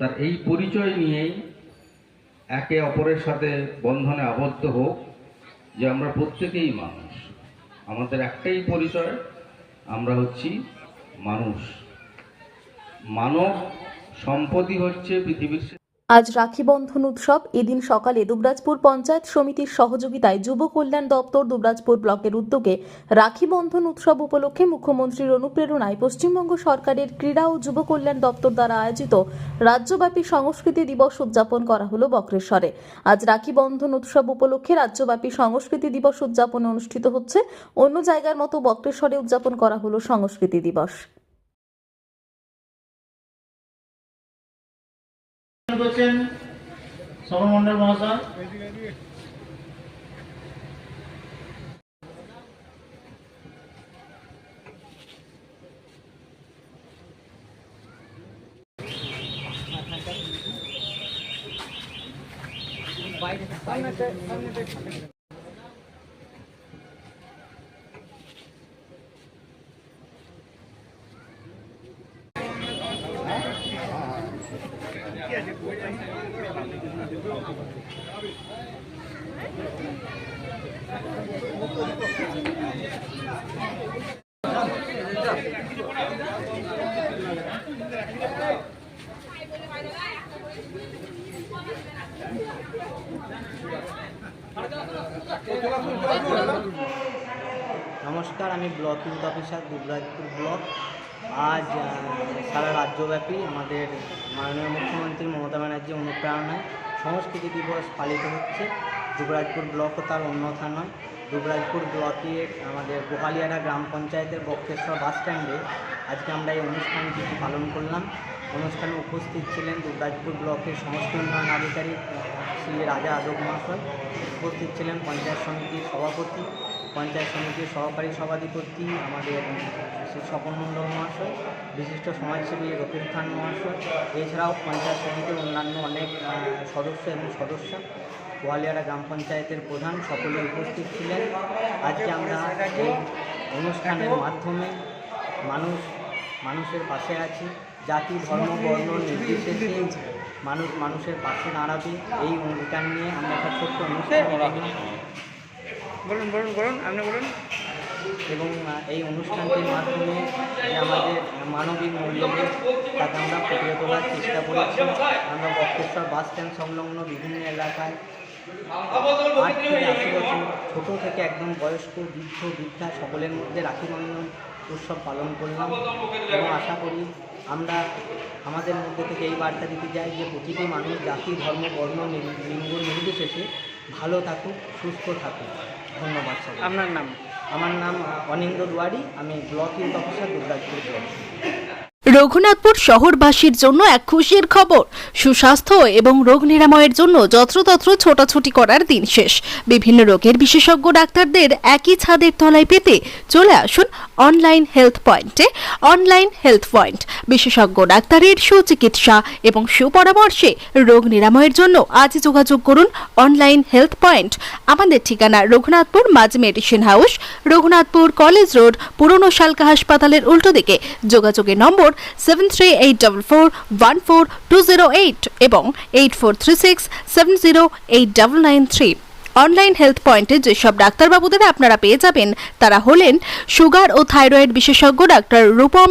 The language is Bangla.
তার এই পরিচয় নিয়েই একে অপরের সাথে বন্ধনে আবদ্ধ হোক যে আমরা প্রত্যেকেই মানুষ। আমাদের একটাই পরিচয়, আমরা হচ্ছি মানুষ। মানব সম্পত্তি হচ্ছে পৃথিবীর আজ রাখি বন্ধন উৎসব। এদিন সকালে দুবরাজপুর পঞ্চায়েত সমিতির সহযোগিতায় যুব কল্যাণ দপ্তর দুবরাজপুর ব্লকের উদ্যোগে রাখি বন্ধন উৎসব উপলক্ষে মুখ্যমন্ত্রীর অনুপ্রেরণায় পশ্চিমবঙ্গ সরকারের ক্রীড়া ও যুব কল্যাণ দপ্তর দ্বারা আয়োজিত রাজ্যব্যাপী সংস্কৃতি দিবস উদযাপন করা হলো বক্রেশ্বরে। আজ রাখি বন্ধন উৎসব উপলক্ষে রাজ্যব্যাপী সংস্কৃতি দিবস উদযাপন অনুষ্ঠিত হচ্ছে। অন্য জায়গার মতো বক্রেশ্বরে উদযাপন করা হলো সংস্কৃতি দিবস। করছেন শ্রবণ মন্ডল মহাশয়? নমস্কার, আমি block youth officer Dubrajpur block. আজ সারা রাজ্যব্যাপী আমাদের মাননীয় মুখ্যমন্ত্রী মমতা ব্যানার্জি অনুপ্রেরণায় সংস্কৃতি দিবস পালিত হচ্ছে। দুবরাজপুর ব্লকও তার অন্যথা নয়। দুবরাজপুর ব্লকের আমাদের গোহালিয়ারা গ্রাম পঞ্চায়েতের বক্রেশ্বর বাস স্ট্যান্ডে আজকে আমরা এই অনুষ্ঠানটি পালন করলাম। অনুষ্ঠানে উপস্থিত ছিলেন দুর্গাজপুর ব্লকের সমষ্টি উন্নয়ন আধিকারিক শ্রী রাজা আদক মহাশয় উপস্থিত ছিলেন পঞ্চায়েত সমিতির সভাপতি, পঞ্চায়েত সমিতির সহকারী সভাধিপতি আমাদের শ্রী স্বপন মণ্ডল মহাশয়, বিশিষ্ট সমাজসেবী রফিক খান মহাশয়, এছাড়াও পঞ্চায়েত সমিতির অন্যান্য অনেক সদস্য এবং সদস্য, গোয়ালিয়ারা গ্রাম পঞ্চায়েতের প্রধান সকলে উপস্থিত ছিলেন। আজকে আমরা এই অনুষ্ঠানের মাধ্যমে মানুষ, মানুষের পাশে আছি। জাতি ধর্ম বর্ণ নির্বিশেষে মানুষ মানুষের পাশে দাঁড়াবে এই অঙ্গীকার নিয়ে আমরা একটা ছোট্ট অনুষ্ঠান বলুন বলুন বলুন আপনি বলুন। এবং এই অনুষ্ঠানটির মাধ্যমে যে আমাদের মানবিক মূল্যবোধ তাকে আমরা ফুটিয়ে তোলার চেষ্টা করেছি। আমরা বক্রেশ্বর বাস স্ট্যান্ড সংলগ্ন বিভিন্ন এলাকায় আট থেকে আশি বছর ছোটো থেকে একদম বয়স্ক বৃদ্ধ বৃদ্ধা সকলের মধ্যে রাখি বন্ধন উৎসব পালন করলাম। এবং আশা করি আমরা আমাদের মধ্যে থেকে এই বার্তা দিতে চাই যে প্রতিটি মানুষ জাতি ধর্ম বর্ণ লিঙ্গ নির্বিশেষে ভালো থাকুক সুস্থ থাকুক। ধন্যবাদ সবাই আপনার নাম? আমার নাম অনিন্দ দুয়ারি। আমি block youth officer Durgapur block. Raghunathpur শহরবাসীর জন্য এক খুশির খবর। সুস্বাস্থ্য এবং রোগ নিরাময়ের জন্য যত্রতত্র ছোটাছুটি করার দিন শেষ। বিভিন্ন রোগের বিশেষজ্ঞ ডাক্তারদের একই ছাদের তলায় পেতে চলে আসুন অনলাইন হেলথ পয়েন্টে। Online health point. বিশেষজ্ঞ ডাক্তারের সুচিকিৎসা এবং সুপরামর্শে রোগ নিরাময়ের জন্য আজ যোগাযোগ করুন অনলাইন হেলথ পয়েন্ট। আমাদের ঠিকানা রঘুনাথপুর মাঝ medicine house, Raghunathpur college road, পুরনো শালকা হাসপাতালের উল্টো দিকে। যোগাযোগের number seven three eight double four one four two zero eight এবং eight four three six seven zero eight double nine three online health পয়েন্টে যেসব ডাক্তারবাবুদের আপনারা পেয়ে যাবেন, তারা হলেন সুগার ও থাইরয়েড বিশেষজ্ঞ ডাক্তার রূপম